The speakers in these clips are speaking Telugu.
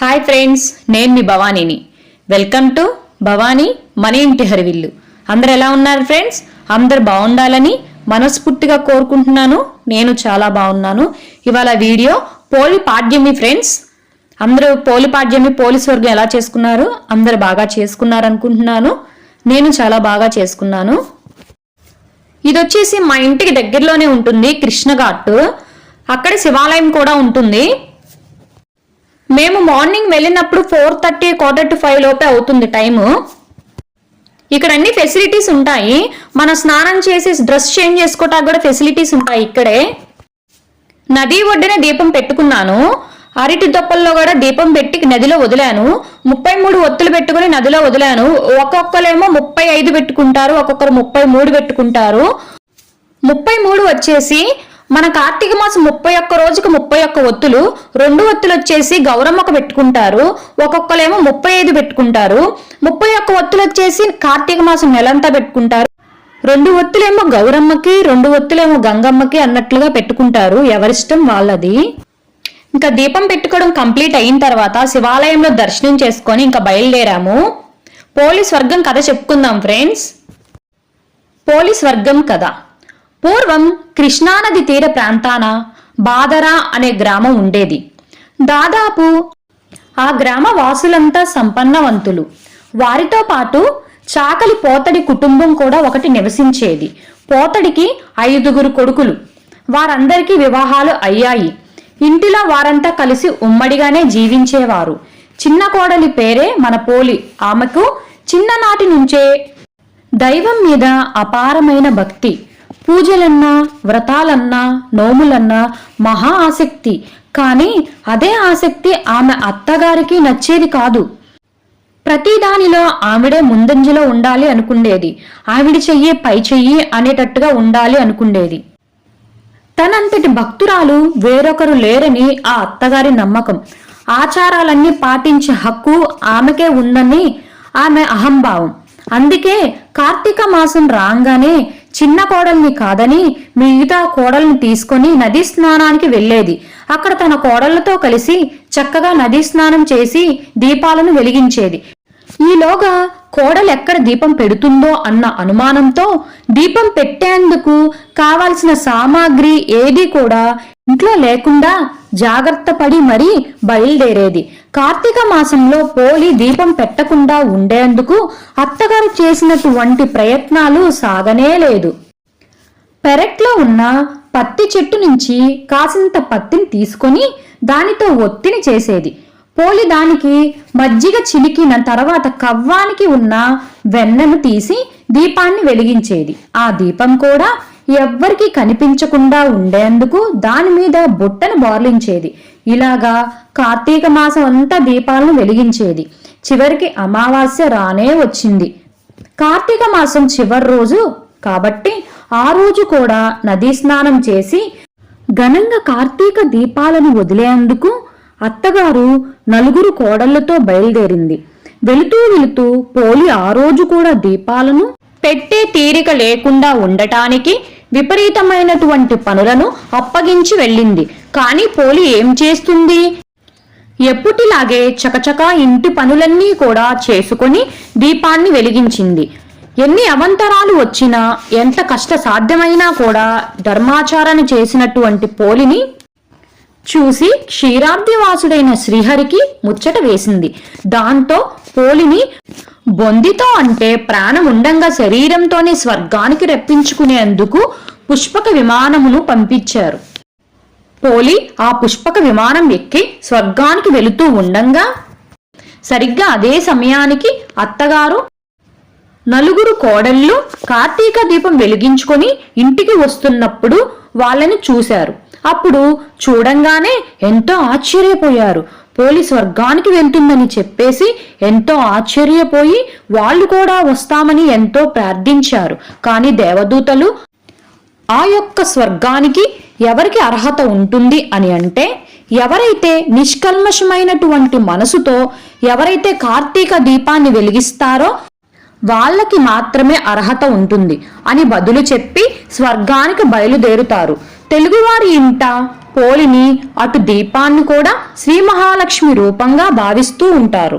హాయ్ ఫ్రెండ్స్ నేను మీ భవానీని. వెల్కమ్ టు భవానీ మన ఇంటి హరివిల్లు. అందరు ఎలా ఉన్నారు ఫ్రెండ్స్ అందరు బాగుండాలని మనస్ఫూర్తిగా కోరుకుంటున్నాను. నేను చాలా బాగున్నాను. ఇవాళ వీడియో పోలి పాడ్యమి ఫ్రెండ్స్ అందరూ పోలి పాడ్యమి పోలీస్ వర్గం ఎలా చేసుకున్నారు? అందరు బాగా చేసుకున్నారు అనుకుంటున్నాను నేను చాలా బాగా చేసుకున్నాను. ఇది వచ్చేసి మా ఇంటికి దగ్గరలోనే ఉంటుంది కృష్ణఘాట్. అక్కడ శివాలయం కూడా ఉంటుంది. మేము మార్నింగ్ వెళ్ళినప్పుడు four thirty quarter to five లోపే అవుతుంది టైము. ఇక్కడ అన్ని ఫెసిలిటీస్ ఉంటాయి. మన స్నానం చేసి డ్రెస్ చేంజ్ చేసుకోవటానికి కూడా ఫెసిలిటీస్ ఉంటాయి ఇక్కడే. నది ఒడ్డున దీపం పెట్టుకున్నాను. అరటి దొప్పల్లో కూడా దీపం పెట్టి నదిలో వదిలాను. ముప్పై మూడు ఒత్తులు పెట్టుకుని నదిలో వదిలాను. ఒక్కొక్కరేమో ముప్పై ఐదు పెట్టుకుంటారు ఒక్కొక్కరు ముప్పై మూడు పెట్టుకుంటారు. ముప్పై మూడు వచ్చేసి మన కార్తీక మాసం ముప్పై ఒక్క రోజుకి ముప్పై ఒక్క ఒత్తులు రెండు ఒత్తులు వచ్చేసి గౌరమ్మకు పెట్టుకుంటారు ఒక్కొక్కరేమో ముప్పై ఐదు పెట్టుకుంటారు. ముప్పై ఒక్క ఒత్తులు వచ్చేసి కార్తీక మాసం నెలంతా పెట్టుకుంటారు. రెండు ఒత్తులేమో గౌరమ్మకి రెండు ఒత్తులేమో గంగమ్మకి అన్నట్లుగా పెట్టుకుంటారు. ఎవరిష్టం వాళ్ళది. ఇంకా దీపం పెట్టుకోవడం కంప్లీట్ అయిన తర్వాత శివాలయంలో దర్శనం చేసుకొని ఇంకా బయలుదేరాము. పోలీస్ వర్గం కథ చెప్పుకుందాం ఫ్రెండ్స్. పోలీస్ వర్గం కథ. పూర్వం కృష్ణానది తీర ప్రాంతాన బాదరా అనే గ్రామం ఉండేది. దాదాపు ఆ గ్రామ వాసులంతా సంపన్నవంతులు. వారితో పాటు చాకలి పోతడి కుటుంబం కూడా ఒకటి నివసించేది. పోతడికి ఐదుగురు కొడుకులు. వారందరికీ వివాహాలు అయ్యాయి. ఇంటిలో వారంతా కలిసి ఉమ్మడిగానే జీవించేవారు. చిన్న కోడలి పేరే మన పోలి. ఆమెకు చిన్ననాటి నుంచే దైవం మీద అపారమైన భక్తి. పూజలన్నా వ్రతాలన్నా నోములన్నా మహా ఆసక్తి. కానీ అదే ఆసక్తి ఆమె అత్తగారికి నచ్చేది కాదు. ప్రతి దానిలో ఆవిడే ముందంజలో ఉండాలి అనుకుండేది. ఆవిడ చెయ్యి పై చెయ్యి అనేటట్టుగా ఉండాలి అనుకుండేది. తనంతటి భక్తురాలు వేరొకరు లేరని ఆ అత్తగారి నమ్మకం. ఆచారాలన్నీ పాటించే హక్కు ఆమెకే ఉందని ఆమె అహంభావం. అందుకే కార్తీక మాసం రాగానే చిన్న కోడల్ని కాదని మిగతా కోడల్ని తీసుకొని నదీ స్నానానికి వెళ్ళేది. అక్కడ తన కోడళ్ళతో కలిసి చక్కగా నదీ స్నానం చేసి దీపాలను వెలిగించేది. ఈలోగా కోడలు ఎక్కడ దీపం పెడుతుందో అన్న అనుమానంతో దీపం పెట్టేందుకు కావాల్సిన సామాగ్రి ఏది కూడా ఇంట్లో లేకుండా జాగ్రత్త పడి మరీ బయలుదేరేది. కార్తీక మాసంలో పోలి దీపం పెట్టకుండా ఉండేందుకు అత్తగారు చేసినటువంటి ప్రయత్నాలు సాగనే లేదు. పెరట్లో ఉన్న పత్తి చెట్టు నుంచి కాసింత పత్తిని తీసుకొని దానితో ఒత్తిని చేసేది. పోలి దానికి మజ్జిగ చిలికిన తర్వాత కవ్వానికి ఉన్న వెన్నను తీసి దీపాన్ని వెలిగించేది. ఆ దీపం కూడా ఎవ్వరికీ కనిపించకుండా ఉండేందుకు దాని మీద బుట్టను బోర్లించేది. ఇలాగా కార్తీక మాసం అంతా దీపాలను వెలిగించేది. చివరికి అమావాస్య రానే వచ్చింది. కార్తీక మాసం చివరి రోజు కాబట్టి ఆ రోజు కూడా నదీ స్నానం చేసి ఘనంగా కార్తీక దీపాలను వదిలేందుకు అత్తగారు నలుగురు కోడళ్ళతో బయలుదేరింది. వెళుతూ వెళుతూ పోలి ఆ రోజు కూడా దీపాలను పెట్టే తీరిక లేకుండా ఉండటానికి విపరీతమైనటువంటి పనులను అప్పగించి వెళ్ళింది. కానీ పోలి ఏం చేస్తుంది? ఎప్పుటిలాగే చకచకా ఇంటి పనులన్నీ కూడా చేసుకుని దీపాన్ని వెలిగించింది. ఎన్ని అవంతరాలు వచ్చినా ఎంత కష్ట సాధ్యమైనా కూడా ధర్మాచారాన్ని చేసినటువంటి పోలిని చూసి క్షీరాబ్దివాసుడైన శ్రీహరికి ముచ్చట వేసింది. దాంతో పోలిని బొందితో అంటే ప్రాణం ఉండంగా శరీరంతోనే స్వర్గానికి రప్పించుకునేందుకు పుష్పక విమానమును పంపించారు. పోలి ఆ పుష్పక విమానం ఎక్కి స్వర్గానికి వెళుతూ ఉండంగా. సరిగ్గా అదే సమయానికి అత్తగారు నలుగురు కోడళ్ళు కార్తీక దీపం వెలిగించుకొని ఇంటికి వస్తున్నప్పుడు వాళ్ళని చూశారు. అప్పుడు చూడంగానే ఎంతో ఆశ్చర్యపోయారు. పోలి స్వర్గానికి వెళ్తుందని చెప్పేసి ఎంతో ఆశ్చర్యపోయి వాళ్ళు కూడా వస్తామని ఎంతో ప్రార్థించారు. కానీ దేవదూతలు ఆ యొక్క స్వర్గానికి ఎవరికి అర్హత ఉంటుంది అని అంటే ఎవరైతే నిష్కల్మషమైనటువంటి మనసుతో ఎవరైతే కార్తీక దీపాన్ని వెలిగిస్తారో వాళ్ళకి మాత్రమే అర్హత ఉంటుంది అని బదులు చెప్పి స్వర్గానికి బయలుదేరుతారు. తెలుగువారి ఇంట పోలిని అటు దీపాన్ని కూడా శ్రీ మహాలక్ష్మి రూపంగా భావిస్తూ ఉంటారు.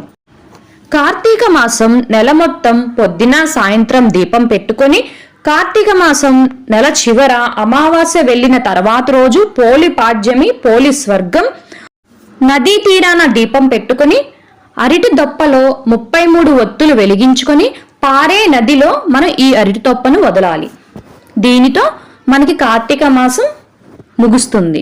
కార్తీక మాసం నెల మొత్తం పొద్దున సాయంత్రం దీపం పెట్టుకొని కార్తీక మాసం నెల చివర అమావాస్య వెళ్ళిన తర్వాత రోజు పోలి పాడ్యమి పోలి స్వర్గం నదీ తీరాన దీపం పెట్టుకుని అరటి దొప్పలో ముప్పై మూడు ఒత్తులు వెలిగించుకొని పారే నదిలో మనం ఈ అరటి దొప్పను వదలాలి. దీనితో మనకి కార్తీక మాసం ముగుస్తుంది.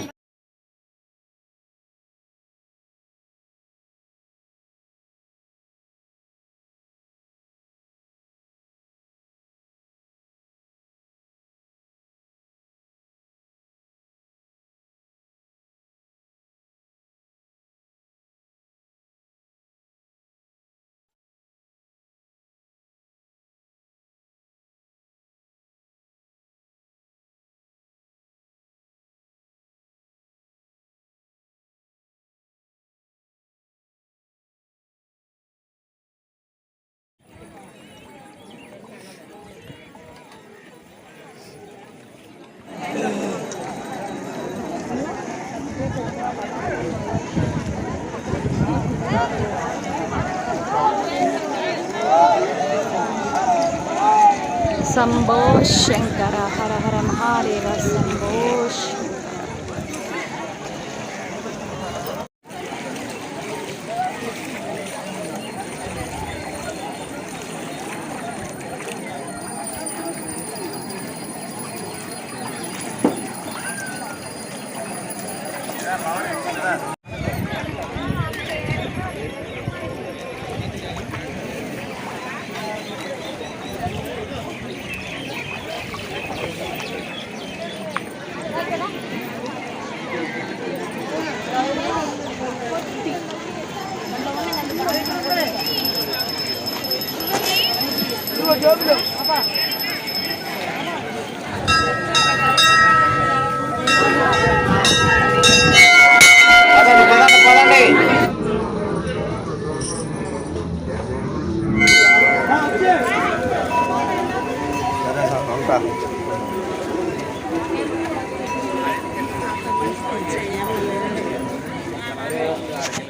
శంభో శంకర హర హర మహాదేవ శంభో Vamos lá.